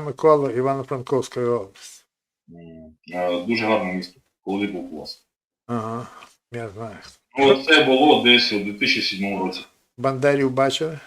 Микола, Івано-Франковської області. М, е, Дуже гарне місто, коли був у вас. Ага, я знаю. Ну, це було десь у 2007 році. Бандерів бачили?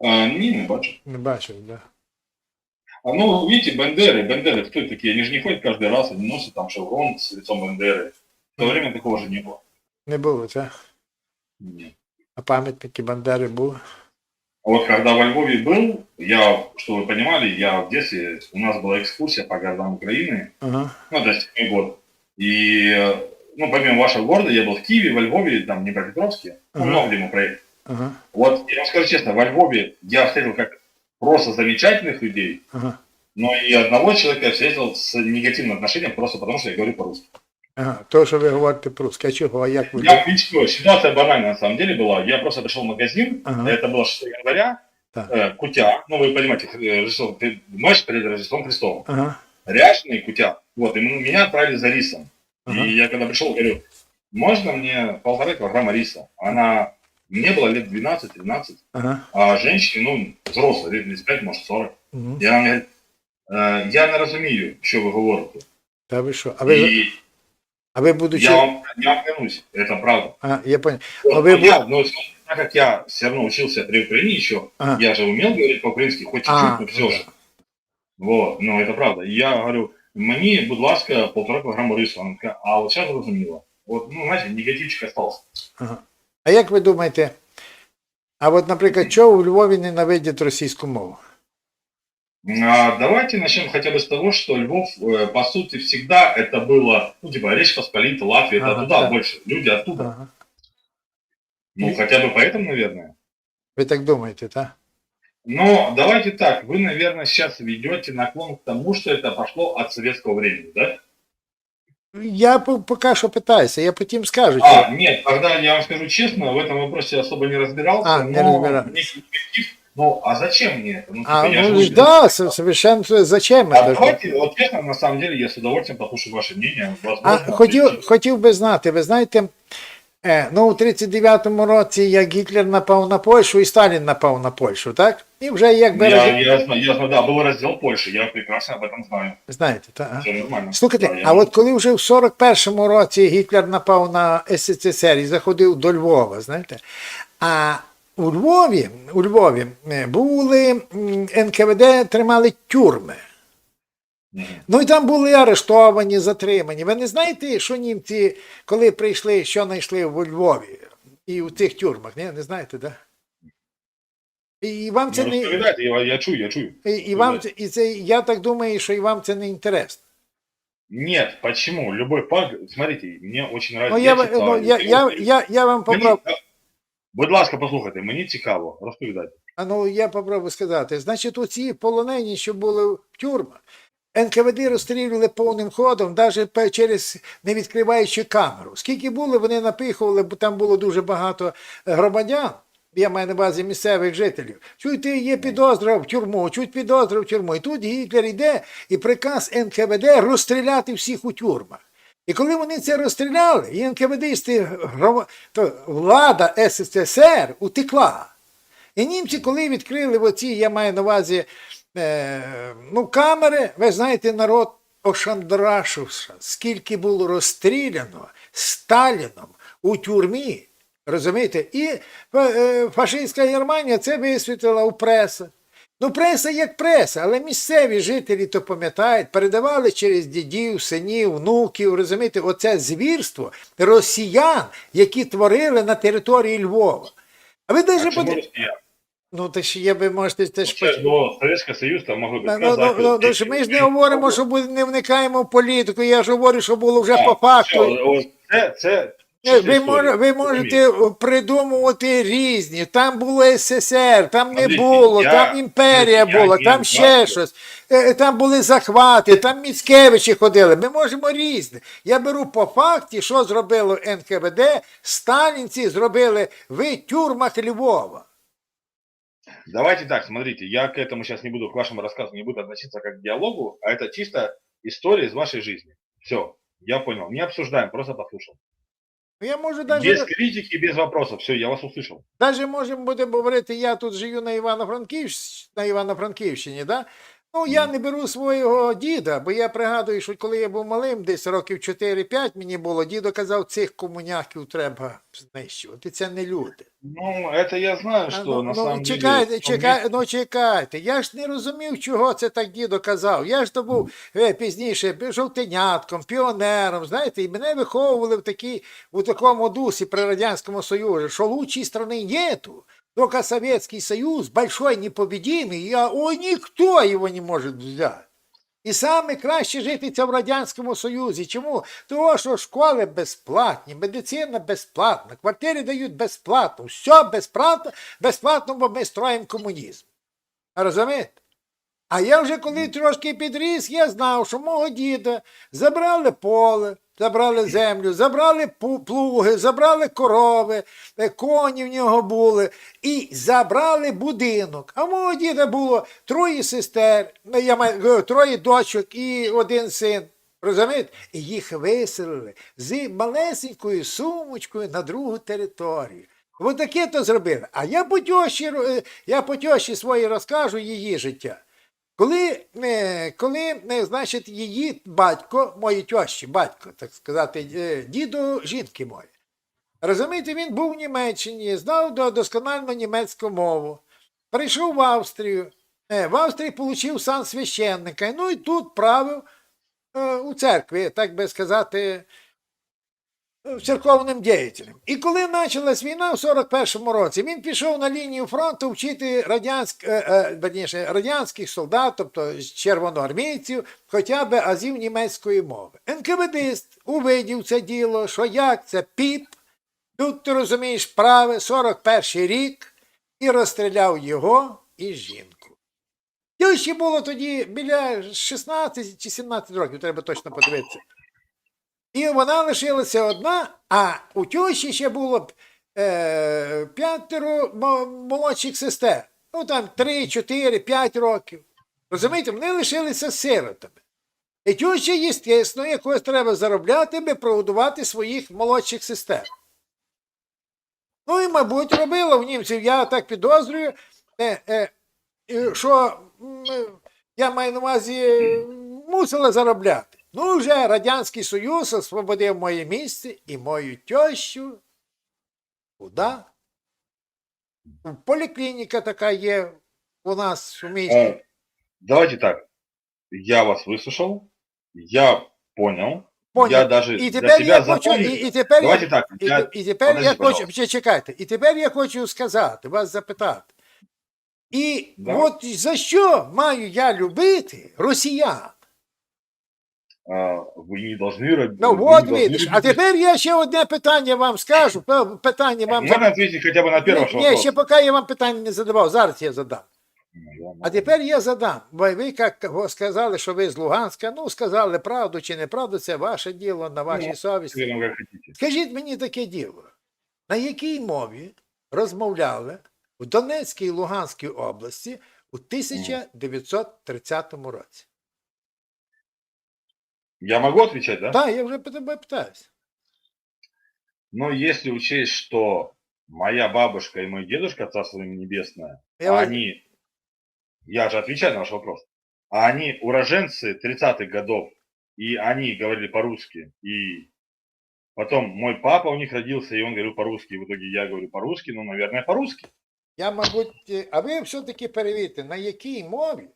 А, ні, не бачу. Не бачили, так. Да? А, ну, видите, Бандеры, Бандеры, кто такие? Они же не ходят каждый раз, они носят там шеврон с лицом Бандеры. В то время такого же не было. Не було, так? Нет. А пам'ятники Бандери були? А вот когда во Львове был, я, что вы понимали, я в детстве, у нас была экскурсия по городам Украины, Ага. ну, это седьмой год. И, ну, помимо вашего города, я был в Киеве, во Львове, там, Днепропетровске, ну, Ага. много где мы проехали. Ага. Вот, я вам скажу честно, во Львове я встретил как просто замечательных людей, Ага. но и одного человека я встретил с негативным отношением просто потому, что я говорю по-русски. Ага. То, що ви говорите про чого, а як ви... Я ничего, ситуация банальная на самом деле была. Я просто пришел в магазин, Ага. это было 6 января, Так. э, Кутя, ну вы понимаете, э, Рождество, ты- матч перед Рождеством Христовым. Ага. Ряшный Кутя. Вот, и меня отправили за рисом. Ага. И я когда пришел, говорю, можно мне полтора килограмма риса? Она, мне было лет 12-13, Ага. а женщине, ну, взрослой, лет 35, может 40. Угу. Я вам говорю, «Е, я не розумію, що ви говорите. Та ви що? А ви, І а ви будучи... я вам, я вам клянусь, это правда. А, я понял. Вот, А вы ну, я, ну, так как я все равно учился при Украине еще, Ага. я же умел говорить по-украински, хоть чуть-чуть, А, но все ну же. Вот, ну это правда. І я говорю, мені, будь ласка, полтора килограмма рису. Вона така, а от зараз зрозуміло. От, ну, знаєте, негативчик остался. Ага. А як ви думаєте, а от, наприклад, чого у Львові ненавидять російську мову? А, давайте начнем хотя бы с того, что Львов, э, по сути, всегда это было, ну, типа, Речь Посполита, Латвия, это Ага, туда да. больше, люди оттуда. Ага. Ну, хотя бы поэтому, наверное. Ви так думаєте, так? Но давайте так, вы, наверное, сейчас ведете наклон к тому, что это пошло от советского времени, да? Я по- поки що питаюся, я потім скажу. чи- А, нет, тогда я вам скажу честно, в этом вопросе особо не разбирался. А, не но разбирался. некий негатив. Ну, а зачем мне это? Ну, А, типа, я ну, живу да, здесь. со- совершенно зачем А это? давайте, вот честно, на самом деле, я с удовольствием послушаю ваше мнение. А Возможно, хотів, хотів би знати, ви знаєте, е, ну у 39-му році, як Гітлер напав на Польщу і Сталін напав на Польщу, так? І вже якби я, роз- я, знаю, я знаю, да, был раздел Польши, я прекрасно об этом знаю. знаєте, так? а? Все нормально. Слухайте, Да, я- а от коли вже в 41-му році Гітлер напав на СССР і заходив до Львова, знаєте, а у Львові, у Львові е, були НКВД тримали тюрми. Ну і там були арештовані, затримані. Ви не знаєте, що німці, коли прийшли, що знайшли в Львові і у цих тюрмах? Не, не знаєте, так? Да? І вам це Ну, не. я, я чую, я чую. І, і вам це, і це, я так думаю, що і вам це не інтересно. Нет, почему? Любой парк, смотрите, мне очень нравится. Ну, я, ну, я, я, я, я вам попробую. Будь ласка, послухайте, мені цікаво, розповідайте. А ну я попробую сказати. Значить, оці полонені, що були в тюрмах, НКВД розстрілювали повним ходом, навіть через не відкриваючи камеру. Скільки було, вони напихували, бо там було дуже багато е, громадян. Я маю на увазі місцевих жителів. Чуєте, є підозра в тюрму, чуть підозра в тюрму. І тут Гітлер йде і приказ НКВД розстріляти всіх у тюрмах. І коли вони це розстріляли, і то влада СССР утекла. І німці, коли відкрили оці, я маю на увазі, е, ну, камери, ви знаєте, народ ошандрашився, скільки було розстріляно Сталіном у тюрмі. Розумієте? І е, фашистська Германія це висвітлила у преса. Ну, преса як преса, але місцеві жителі то пам'ятають, передавали через дідів, синів, внуків, розумієте, оце звірство росіян, які творили на території Львова. А ви чому буде... Ну, то ж я би можете теж ж було Совєтський Союз, там могли б Ну, ну, ну, ну, ну, ж ми ж не говоримо, що не вникаємо в політику. Я ж говорю, що було вже по факту. Це, це, Ви, історія. може, ви можете придумувати різні. Там було СССР, там не було, там імперія була, там ще щось. Е, Там були захвати, там Міцкевичі ходили. Ми можемо різне. Я беру по факті, що зробило НКВД, сталінці зробили в тюрмах Львова. Давайте так, смотрите, я к этому сейчас не буду, к вашему рассказу не буду относиться как к диалогу, а это чисто история из вашей жизни. Все, я понял. Не обсуждаем, просто послушал. Ну, Я можу даже... Без критики, без вопросов. Все, я вас услышал. Даже можемо будемо говорити, я тут живу на Івано-Франківщині, на Івано-Франківщині, да? Ну, я не беру свого діда, бо я пригадую, що коли я був малим, десь років 4-5 мені було, дідо казав, цих комуняків треба знищувати. Це не люди. Ну, это я знаю, А, ну, на ну, самом чекайте, деле... чекайте, ну чекайте. Я ж не розумів, чого це так дідо казав. Я ж то був е, пізніше жовтенятком, піонером, знаєте, і мене виховували в, такій, у такому дусі при Радянському Союзі, що лучшей страны нету. Только Советский Союз большой, непобедимый, а, ой, никто его не может взяти. І саме краще жити це в Радянському Союзі. Чому? Тому що школи безплатні, медицина безплатна, квартири дають безплатно, все безплатно, безплатно, бо ми строїмо комунізм. Розумієте? А я вже коли трошки підріс, я знав, що мого діда забрали поле, забрали землю, забрали плуги, забрали корови, е, коні в нього були, і забрали будинок. А мого діда було троє сестер, ну, я маю, е, троє дочок і один син. Розумієте? І їх виселили з малесенькою сумочкою на другу територію. Ось таке то зробили. А я по тьоші, е, я по тьоші своїй розкажу її життя. Коли, е, коли е, значить, її батько, моїй тьощі, батько, так сказати, е, дідо жінки мої. Розумієте, він був в Німеччині, знав досконально німецьку мову. Прийшов в Австрію. В Австрії отримав сан священника. Ну і тут правив у церкві, так би сказати, церковним діятелем. І коли почалась війна в 41-му році, він пішов на лінію фронту вчити радянськ, е, е, верніше, радянських солдат, тобто червоноармійців, хоча б азів німецької мови. НКВДист увидів це діло, що як це піп, тут ти розумієш праве, 41-й рік, і розстріляв його і жінку. Тьоші було тоді біля 16 чи 17 років, треба точно подивитися. І вона лишилася одна, а у тьоші ще було е, п'ятеро молодших сестер. Ну там 3, 4, 5 років. Розумієте, вони лишилися сиротами. І тьоща, звісно, якось треба заробляти, аби прогодувати своїх молодших сестер. Ну і, мабуть, робила в німців, я так підозрюю, е, е, що я маю на увазі, мусила заробляти. Ну, вже Радянський Союз освободив моє місце і мою тещу. Куди? Поліклініка така є у нас у місті. Э, Давайте так. Я вас выслушал, я понял, Понял. я даже І для тепер себя я хочу, і, і тепер Давайте я, так, і, я... і тепер я хочу, пожалуйста. чекайте, і тепер я хочу сказати, вас запитати. І Да. от за що маю я любити росіян? а, вы не должны... роб- Ну вы не от должны видиш, а любить- тепер я ще одне питання вам скажу. пе- Питання вам Можно ответить хотя бы на первый ваш Ні, вопрос? ще поки я вам питання не задавав, зараз я задам. Ну, я А могу. тепер я задам. Бо ви як го- сказали, що ви з Луганська, ну сказали правду чи неправду, це ваше діло, на вашій Ну, совісті. Теперь вам как хотите. Скажіть мені таке діло. На якій мові розмовляли в Донецькій і Луганській області у 1930 році? Я могу отвечать, да? Так, я вже по тебе питаюся. Но если учесть, что моя бабушка и мой дедушка, Царство им небесное, Я вас- они, я же отвечаю на ваш вопрос, а они уроженцы 30-х годов, и они говорили по-русски, и потом мой папа у них родился, и он говорил по-русски, и в итоге я говорю по-русски, ну, наверное, по-русски. Я, мабуть, е, а ви все-таки перевірте, на якій мові?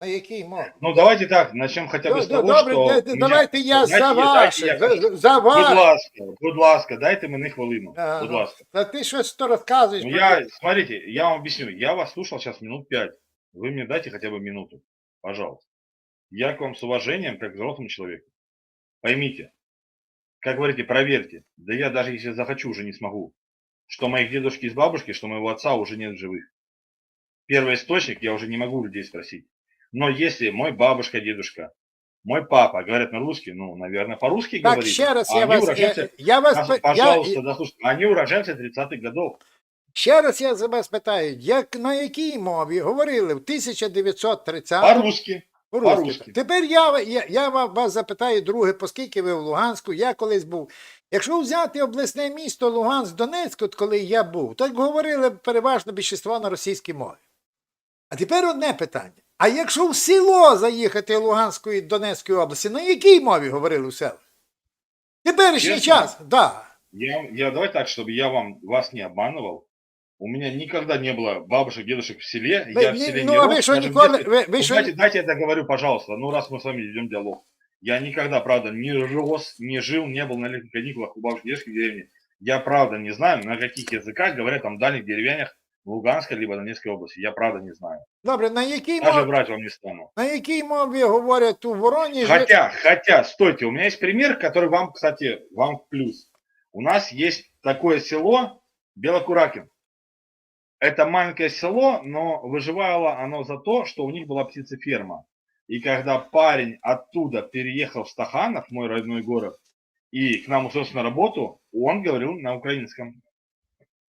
На якій мові? Ну, давайте так, начнем хотя бы Ну, с того, Добре, что... да- да- у меня- давайте я Дайте- за дайте ваше, я за, скажу. за Будь ваше. ласка, будь ласка, дайте мені хвилину, А, будь ну, ласка. Та ти щось то розказуєш. Ну, про- я, смотрите, я вам объясню. Я вас слушал сейчас минут пять. Вы мне дайте хотя бы минуту. Пожалуйста. Я к вам с уважением, как к взрослому человеку. Поймите, как говорите, проверьте. Да я даже если захочу, уже не смогу. Что моих дедушки и бабушки, что моего отца уже нет в живых. Первый источник я уже не могу у людей спросить. Но если мой бабушка, дедушка, мой папа говорят на русский, ну, наверное, по-русски Так, говорит. ще раз я вас, уроженцы- я, я вас, Пож- пи- я, Пожалуйста, дослушайте. Они уроженцы 30-х годов. ще раз я за вас питаю, як, на якій мові говорили в 1930 По-русски. По-русски. По-русски. Тепер я, я, я вас запитаю друге, оскільки ви в Луганську, я колись був. Якщо взяти обласне місто Луганськ, Донецьк, от коли я був, так говорили переважно більшість на російській мові. А тепер одне питання. А якщо в село заїхати Луганської і Донецької області, на якій мові говорили в селах? Теперішній Чесно? час, да. Я, я давай так, чтобы я вам вас не обманывал. У меня никогда не было бабушек, дедушек в селе. Ви- я в ні- селе ну, не а рос, ви що даже в ніколи. детстве- Ви, ви Ну, що, дайте, дайте я договорю, пожалуйста. Ну, раз мы с вами ведем диалог. Я никогда, правда, не рос, не жил, не был на летних каникулах у бабушки дедушки в деревне. Я, правда, не знаю, на каких языках говорят там в дальних деревнях в Луганской либо Донецкой области. Я, правда, не знаю. добре, на якій, Даже мові, врать вам не стану. на якій мові говорять у Воронежі? Хотя, хотя, стойте, у меня есть пример, который вам, кстати, вам в плюс. У нас есть такое село Белокуракин. Это маленькое село, но выживало оно за то, что у них была птицеферма. И когда парень оттуда переехал в Стаханов, мой родной город, и к нам устроился на работу, он говорил на украинском.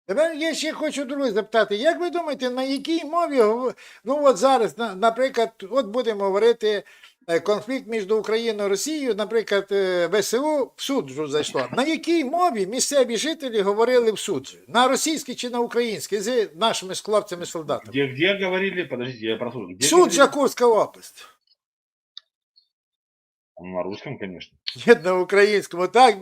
Тепер я ще хочу друге запитати, як ви думаєте, на якій мові, ну от зараз, наприклад, от будемо говорити е, конфлікт між Україною і Росією, наприклад, е, ВСУ в суджу зайшло. На якій мові місцеві жителі говорили в суджу? На російській чи на українській з нашими хлопцями солдатами? Где, где говорили, подождите, я прослушаю. Где Суджа? Курська область. Ну, На русском, конечно. Ні, на українському. Так,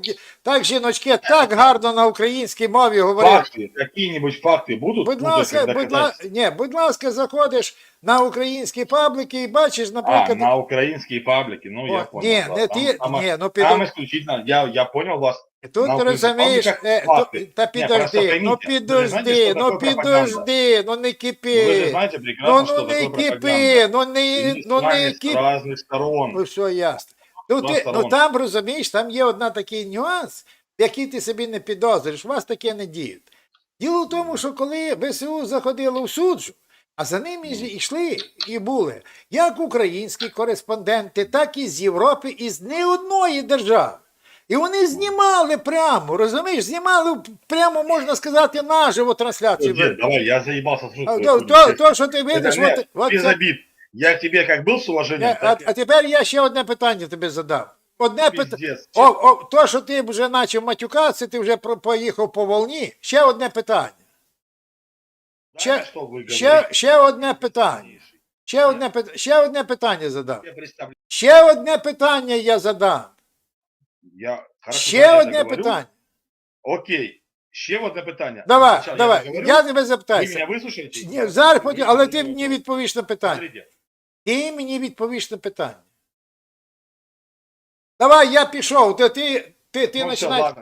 так жіночки так гарно на українській мові говорять. Факты, какие-нибудь факты будут? Будь Ну, ласка, доказать- будь, ла... Ні, будь ласка, заходиш на українські пабліки і бачиш, А, наприклад. на украинские паблики, ну я О, понял. ні, да, не там- ти, там- ні, ну Там піду. исключительно, я, я понял вас. Тут на ти українських розумієш, пабліках е, факти. то- та Ні, просто підожди, ну пойміть, ви ж знаєте, підожди, що ну таке пропаганда? підожди, ну не Ну, вы же кипи. знаете Ну, прекрасно, что ну не такое кипи, пропаганда. ну И не, мы с ну вами не с кипи. разных сторон. Ну все ясно. Ну, ти, ну там розумієш, там є одна такий нюанс, який ти собі не підозрюєш, у вас таке не діє. Діло в тому, що коли ВСУ заходило в суджу, а за ними йшли і були як українські кореспонденти, так і з Європи, і з не одної держави. І вони знімали прямо, розумієш, знімали прямо, можна сказати, наживо трансляцію. Дед, давай, я твою то, то, то, що ти видиш, от, от це-. Я к тебе как был с уважением, Е, А, так а тепер я ще одне питання тобі задав. Одне и питання. пиздец. О, о, то, що ти вже почав матюкатися, ти вже про- поїхав по волні. Ще одне питання. Знаете, ще- что вы Ще, говорите? ще одне питання. Ще одне, пит- ще одне питання задам. Я представляю. Ще одне питання я задам. Я, хорошо, Ще давайте я одне договорю. питання. Окей. Ще одне питання. Давай, Сначала давай. договорю, Я тебе Вы запитаюся. меня выслушаете? Ні, зараз Вы потім, але ти меня мені выслушаете. відповіш на питання. Смотрите, ти мені відповіш на питання. Давай, я пішов. Ти, ти, ти, ти ну починаєш.